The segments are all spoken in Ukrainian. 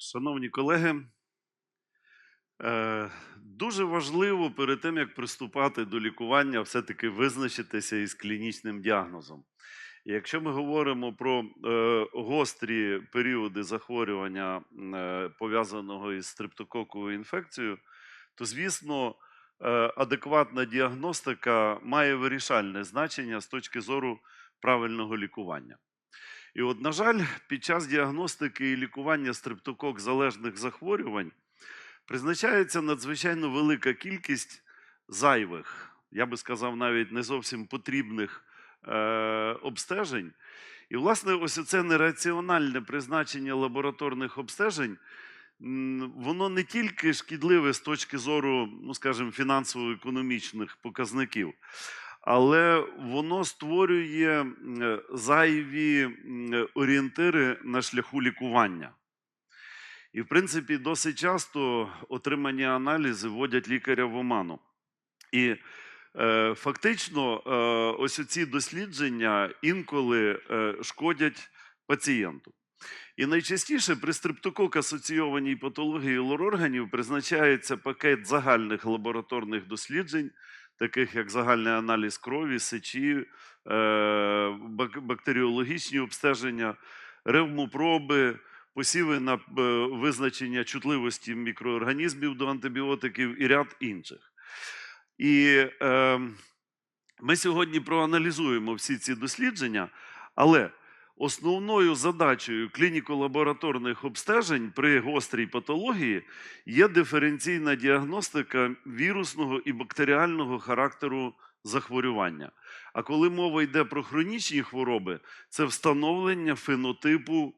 Шановні колеги, е, дуже важливо перед тим, як приступати до лікування, все-таки визначитися із клінічним діагнозом. Якщо ми говоримо про е, гострі періоди захворювання, е, пов'язаного із стрептококовою інфекцією, то, звісно, адекватна діагностика має вирішальне значення з точки зору правильного лікування. І от, на жаль, під час діагностики і лікування стрептокок залежних захворювань призначається надзвичайно велика кількість зайвих, я би сказав, навіть не зовсім потрібних е, обстежень. І, власне, ось це нераціональне призначення лабораторних обстежень, воно не тільки шкідливе з точки зору, ну скажімо, фінансово-економічних показників, але воно створює е, зайві орієнтири на шляху лікування. І, в принципі, досить часто отримані аналізи вводять лікаря в оману. І е, фактично, е, ось ці дослідження інколи е, шкодять пацієнту. І найчастіше при стрептокок-асоційованій патології лор-органів призначається пакет загальних лабораторних досліджень, таких як загальний аналіз крові, сечі, е, бактеріологічні обстеження, ревмопроби, посіви на е, визначення чутливості мікроорганізмів до антибіотиків і ряд інших. І е, ми сьогодні проаналізуємо всі ці дослідження, але основною задачею клініко-лабораторних обстежень при гострій патології є диференційна діагностика вірусного і бактеріального характеру захворювання. А коли мова йде про хронічні хвороби, це встановлення фенотипу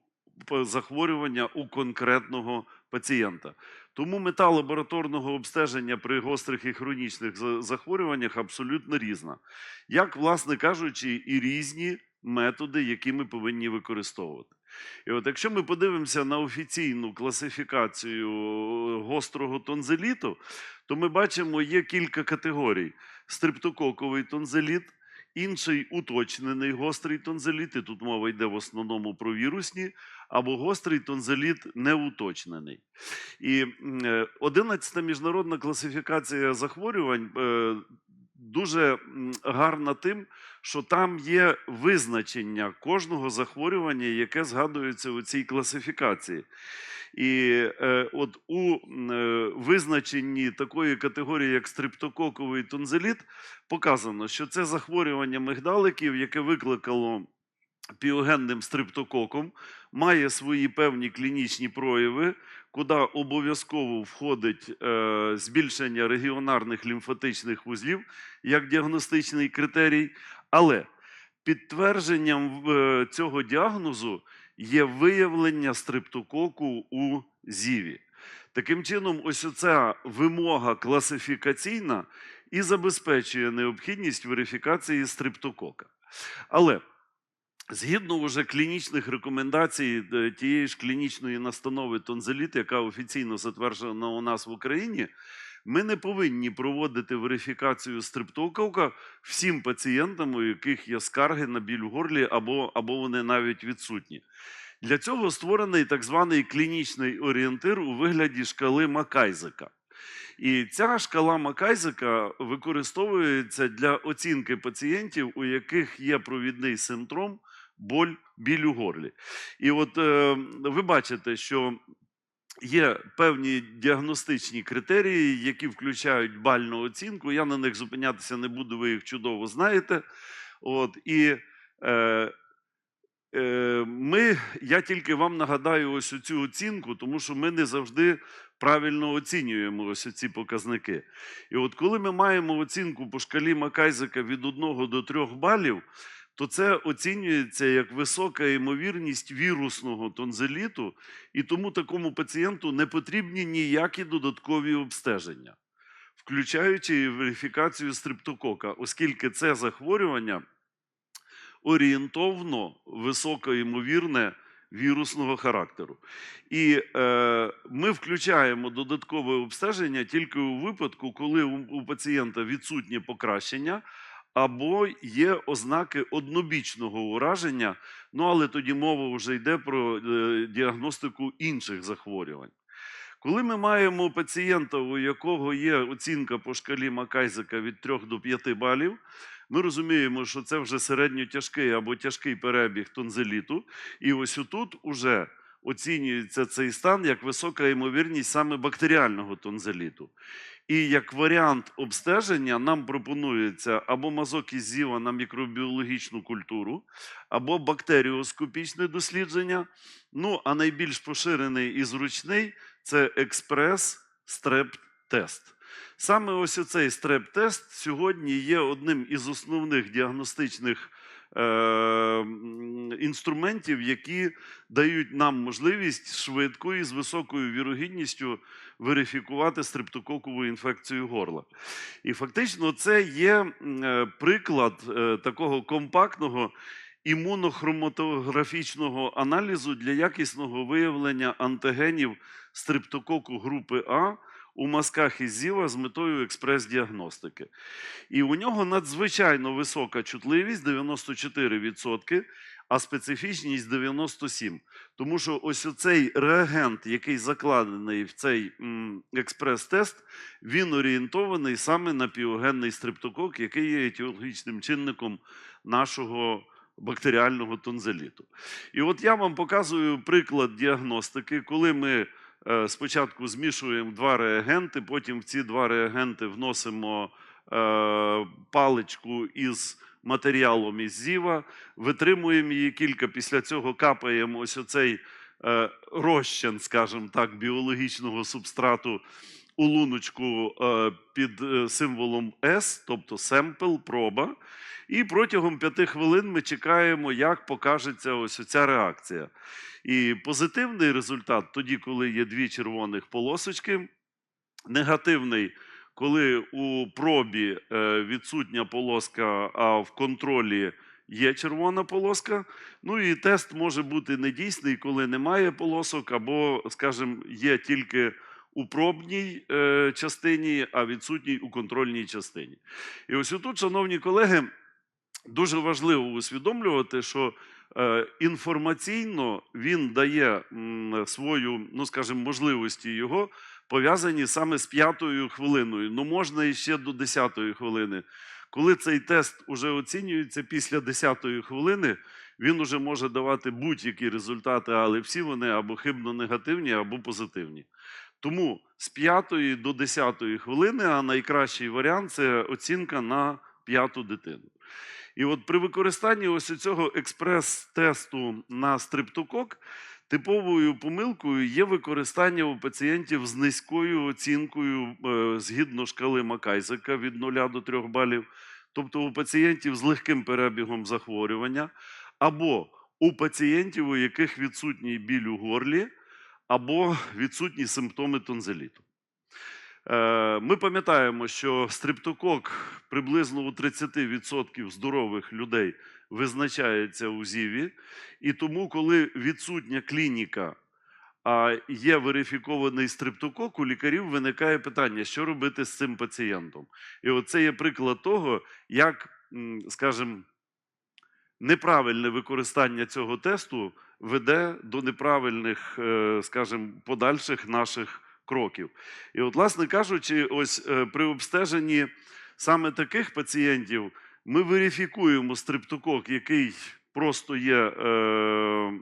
захворювання у конкретного пацієнта. Тому мета лабораторного обстеження при гострих і хронічних захворюваннях абсолютно різна. Як, власне кажучи, і різні методи, які ми повинні використовувати. І от якщо ми подивимося на офіційну класифікацію е, гострого тонзиліту, то ми бачимо, є кілька категорій: стрептококовий тонзиліт, інший уточнений гострий тонзиліт, і тут мова йде в основному про вірусні, або гострий тонзиліт неуточнений. І м, е, 11 міжнародна класифікація захворювань е, дуже гарна тим, що там є визначення кожного захворювання, яке згадується у цій класифікації. І е, от у е, визначенні такої категорії, як стрептококовий тонзиліт, показано, що це захворювання мигдаликів, яке викликало піогенним стрептококом, має свої певні клінічні прояви, куди обов'язково входить е, збільшення регіонарних лімфатичних вузлів як діагностичний критерій. Але підтвердженням е, цього діагнозу є виявлення стрептококу у зіві. Таким чином, ось ця вимога класифікаційна і забезпечує необхідність верифікації стрептокока. Але Згідно вже клінічних рекомендацій е, тієї ж клінічної настанови тонзиліт, яка офіційно затверджена у нас в Україні, ми не повинні проводити верифікацію стрептокока всім пацієнтам, у яких є скарги на біль в горлі або, або вони навіть відсутні. Для цього створений так званий клінічний орієнтир у вигляді шкали Макайзека. І ця шкала Макайзека використовується для оцінки пацієнтів, у яких є провідний синдром боль, біль у горлі. І от е, ви бачите, що є певні діагностичні критерії, які включають бальну оцінку. Я на них зупинятися не буду, ви їх чудово знаєте. От, і е, е, ми, я тільки вам нагадаю ось цю оцінку, тому що ми не завжди правильно оцінюємо ось ці показники. І от коли ми маємо оцінку по шкалі Макайзека від 1 до 3 балів, то це оцінюється як висока ймовірність вірусного тонзиліту, і тому такому пацієнту не потрібні ніякі додаткові обстеження, включаючи і верифікацію стрептокока, оскільки це захворювання орієнтовно високоймовірне вірусного характеру. І е, ми включаємо додаткове обстеження тільки у випадку, коли у, у пацієнта відсутнє покращення, або є ознаки однобічного ураження, ну але тоді мова вже йде про е, діагностику інших захворювань. Коли ми маємо пацієнта, у якого є оцінка по шкалі Макайзика від 3 до 5 балів, ми розуміємо, що це вже середньотяжкий або тяжкий перебіг тонзиліту, і ось отут уже оцінюється цей стан як висока ймовірність саме бактеріального тонзиліту. І як варіант обстеження нам пропонується або мазок із зіва на мікробіологічну культуру, або бактеріоскопічне дослідження. Ну, а найбільш поширений і зручний це експрес-стреп-тест. Саме ось оцей стреп-тест сьогодні є одним із основних діагностичних інструментів, які дають нам можливість швидко і з високою вірогідністю верифікувати стрептококову інфекцію горла. І фактично це є е, приклад е, такого компактного імунохроматографічного аналізу для якісного виявлення антигенів стрептококу групи А у мазках із зіва з метою експрес-діагностики. І у нього надзвичайно висока чутливість 94%, а специфічність 97%. Тому що ось оцей реагент, який закладений в цей експрес-тест, він орієнтований саме на піогенний стрептокок, який є етіологічним чинником нашого бактеріального тонзиліту. І от я вам показую приклад діагностики, коли ми спочатку змішуємо два реагенти, потім в ці два реагенти вносимо е, паличку із матеріалом із зіва, витримуємо її кілька, після цього капаємо ось оцей е, розчин, скажімо так, біологічного субстрату у луночку е, під е, символом S, тобто семпл, проба. І протягом п'яти хвилин ми чекаємо, як покажеться ось ця реакція. І позитивний результат тоді, коли є дві червоних полосочки, негативний, коли у пробі е, відсутня полоска, а в контролі є червона полоска. Ну і тест може бути недійсний, коли немає полосок, або, скажімо, є тільки у пробній е, частині, а відсутній у контрольній частині. І ось тут, шановні колеги, дуже важливо усвідомлювати, що е, інформаційно він дає м, свою, ну скажімо, можливості його пов'язані саме з п'ятою хвилиною. Ну можна і ще до десятої хвилини. Коли цей тест уже оцінюється після десятої хвилини, він уже може давати будь-які результати, але всі вони або хибно негативні, або позитивні. Тому з п'ятої до десятої хвилини, а найкращий варіант це оцінка на п'яту дитину. І от при використанні ось цього експрес-тесту на стриптокок типовою помилкою є використання у пацієнтів з низькою оцінкою е, згідно шкали Макайзека від 0 до 3 балів, тобто у пацієнтів з легким перебігом захворювання, або у пацієнтів, у яких відсутній біль у горлі, або відсутні симптоми тонзиліту. Е, Ми пам'ятаємо, що стрептокок приблизно у 30% здорових людей визначається у ЗІВі, і тому, коли відсутня клініка, а є верифікований стрептокок, у лікарів виникає питання, що робити з цим пацієнтом. І оце є приклад того, як, скажімо, неправильне використання цього тесту веде до неправильних, е, скажімо, подальших наших кроків. І, от, власне кажучи, ось е, при обстеженні саме таких пацієнтів ми верифікуємо стрептокок, який просто є, е,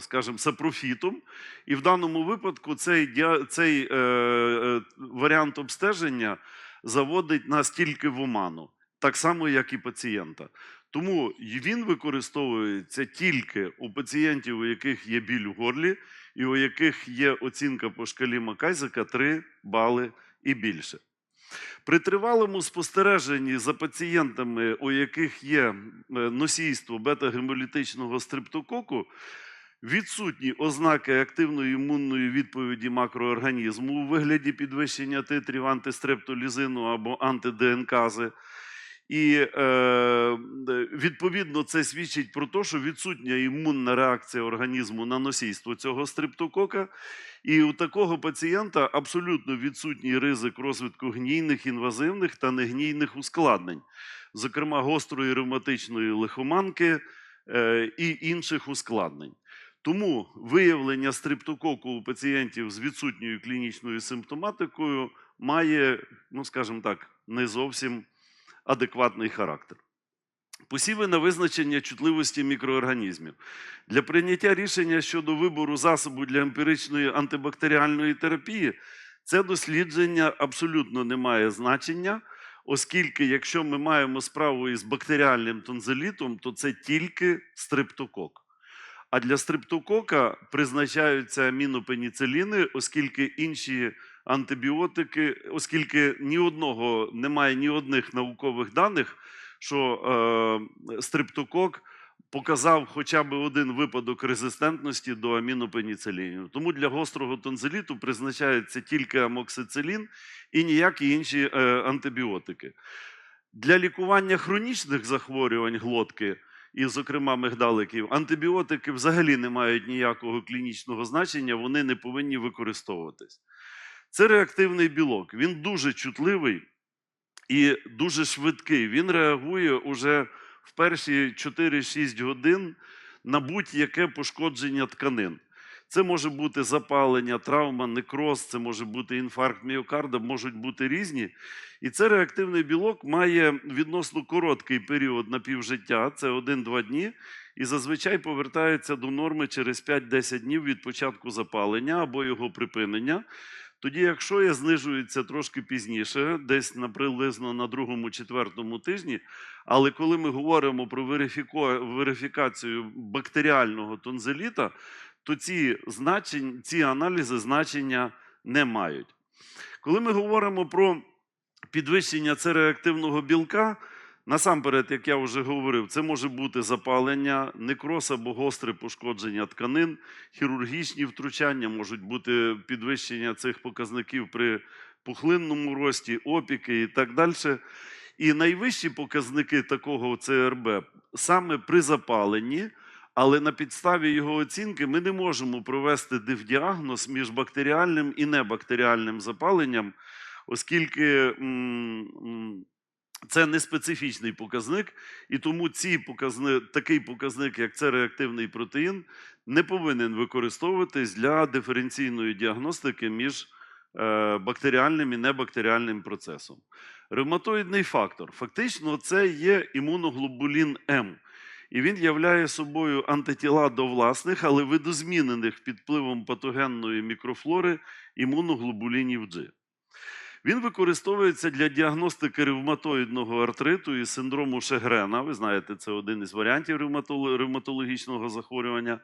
скажімо, сапрофітом. І в даному випадку цей, цей варіант обстеження заводить нас тільки в оману, так само, як і пацієнта. Тому він використовується тільки у пацієнтів, у яких є біль у горлі, і у яких є оцінка по шкалі Макайзека 3 бали і більше. При тривалому спостереженні за пацієнтами, у яких є е, носійство бета-гемолітичного стрептококу, відсутні ознаки активної імунної відповіді макроорганізму у вигляді підвищення титрів антистрептолізину або антидНКази, І е, відповідно це свідчить про те, що відсутня імунна реакція організму на носійство цього стрептокока. І у такого пацієнта абсолютно відсутній ризик розвитку гнійних, інвазивних та негнійних ускладнень, зокрема гострої ревматичної лихоманки е, і інших ускладнень. Тому виявлення стрептококу у пацієнтів з відсутньою клінічною симптоматикою має, ну скажімо так, не зовсім адекватний характер. Посіви на визначення чутливості мікроорганізмів. Для прийняття рішення щодо вибору засобу для емпіричної антибактеріальної терапії це дослідження абсолютно не має значення, оскільки якщо ми маємо справу із бактеріальним тонзилітом, то це тільки стрептокок. А для стрептокока призначаються амінопеніциліни, оскільки інші антибіотики, оскільки ні одного немає ні одних наукових даних, що е, стрептокок показав хоча б один випадок резистентності до амінопеніцилінів. Тому для гострого тонзиліту призначається тільки амоксицилін і ніякі інші е, антибіотики. Для лікування хронічних захворювань глотки, і, зокрема, мигдаликів, антибіотики взагалі не мають ніякого клінічного значення, вони не повинні використовуватись. Це реактивний білок. Він дуже чутливий і дуже швидкий. Він реагує уже в перші 4-6 годин на будь-яке пошкодження тканин. Це може бути запалення, травма, некроз, це може бути інфаркт міокарда, можуть бути різні. І це реактивний білок має відносно короткий період напівжиття, це 1-2 дні, і зазвичай повертається до норми через 5-10 днів від початку запалення або його припинення. Тоді, якщо я знижується трошки пізніше, десь на приблизно на другому-четвертому тижні, але коли ми говоримо про верифікацію бактеріального тонзиліта, то ці, значень, ці аналізи значення не мають. Коли ми говоримо про підвищення цереактивного білка, насамперед, як я вже говорив, це може бути запалення, некроз або гостре пошкодження тканин, хірургічні втручання, можуть бути підвищення цих показників при пухлинному рості, опіки і так далі. І найвищі показники такого ЦРБ саме при запаленні, але на підставі його оцінки ми не можемо провести дифдіагноз між бактеріальним і небактеріальним запаленням, оскільки це не специфічний показник, і тому ці показни, такий показник, як це реактивний протеїн, не повинен використовуватись для диференційної діагностики між е, бактеріальним і небактеріальним процесом. Ревматоїдний фактор фактично це є імуноглобулін М. І він являє собою антитіла до власних, але видозмінених під впливом патогенної мікрофлори імуноглобулінів G. Він використовується для діагностики ревматоїдного артриту і синдрому Шегрена. Ви знаєте, це один із варіантів ревматологічного захворювання,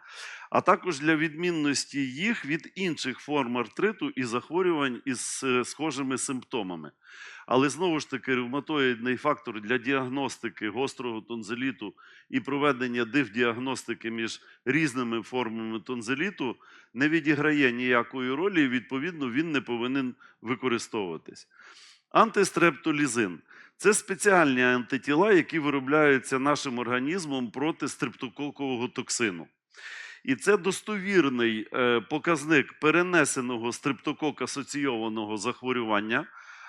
а також для відмінності їх від інших форм артриту і захворювань із е, схожими симптомами. Але знову ж таки, ревматоїдний фактор для діагностики гострого тонзиліту і проведення дифдіагностики між різними формами тонзиліту не відіграє ніякої ролі, і відповідно він не повинен використовуватись. Антистрептолізин це спеціальні антитіла, які виробляються нашим організмом проти стрептококового токсину. І це достовірний е, показник перенесеного стрептокок асоційованого захворювання,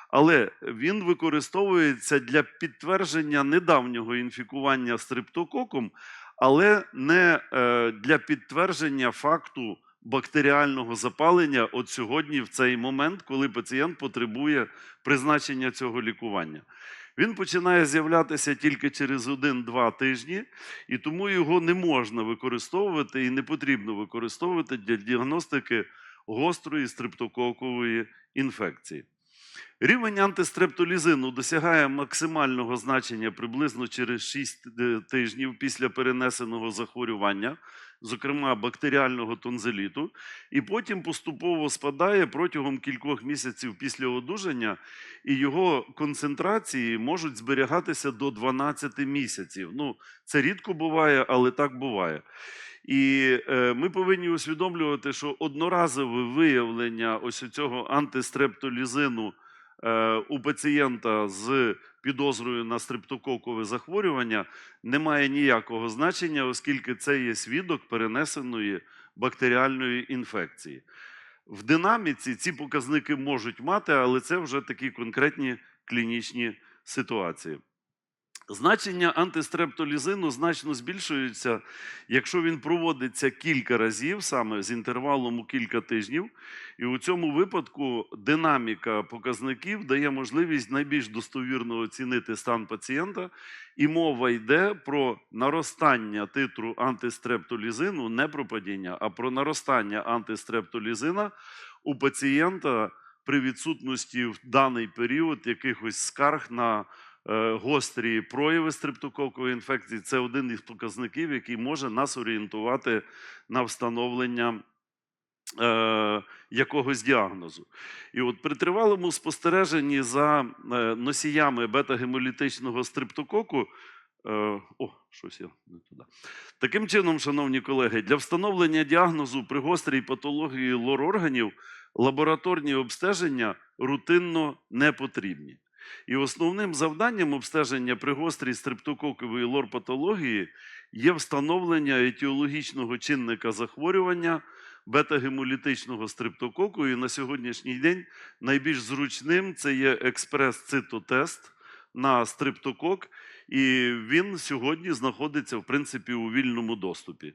але він використовується для підтвердження недавнього інфікування стрептококом, але не е, для підтвердження факту бактеріального запалення от сьогодні, в цей момент, коли пацієнт потребує призначення цього лікування. Він починає з'являтися тільки через 1-2 тижні, і тому його не можна використовувати і не потрібно використовувати для діагностики гострої стрептококової інфекції. Рівень антистрептолізину досягає максимального значення приблизно через 6 е, тижнів після перенесеного захворювання, зокрема бактеріального тонзиліту, і потім поступово спадає протягом кількох місяців після одужання, і його концентрації можуть зберігатися до 12 місяців. Ну, це рідко буває, але так буває. І е, ми повинні усвідомлювати, що одноразове виявлення ось цього антистрептолізину е, у пацієнта з підозрою на стрептококове захворювання, не має ніякого значення, оскільки це є свідок перенесеної бактеріальної інфекції. В динаміці ці показники можуть мати, але це вже такі конкретні клінічні ситуації. Значення антистрептолізину значно збільшується, якщо він проводиться кілька разів, саме з інтервалом у кілька тижнів. І у цьому випадку динаміка показників дає можливість найбільш достовірно оцінити стан пацієнта, і мова йде про наростання титру антистрептолізину, не про падіння, а про наростання антистрептолізина у пацієнта при відсутності в даний період якихось скарг на гострі прояви стрептококової інфекції. Це один із показників, який може нас орієнтувати на встановлення е, якогось діагнозу. І от при тривалому спостереженні за е, носіями бета-гемолітичного стрептококу, е, о, щось я не туди. Таким чином, шановні колеги, для встановлення діагнозу при гострій патології лор-органів лабораторні обстеження рутинно не потрібні. І основним завданням обстеження при гострій стрептококової лор-патології є встановлення етіологічного чинника захворювання бета-гемолітичного стрептококу. І на сьогоднішній день найбільш зручним це є експрес-цитотест на стрептокок, і він сьогодні знаходиться в принципі у вільному доступі.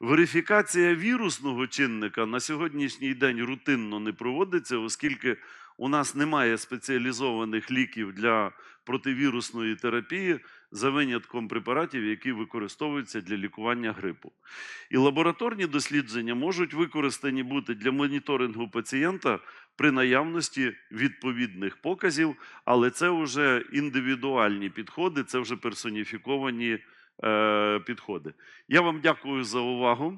Верифікація вірусного чинника на сьогоднішній день рутинно не проводиться, оскільки у нас немає спеціалізованих ліків для противірусної терапії за винятком препаратів, які використовуються для лікування грипу. І лабораторні дослідження можуть використані бути для моніторингу пацієнта при наявності відповідних показів, але це вже індивідуальні підходи, це вже персоніфіковані е, підходи. Я вам дякую за увагу.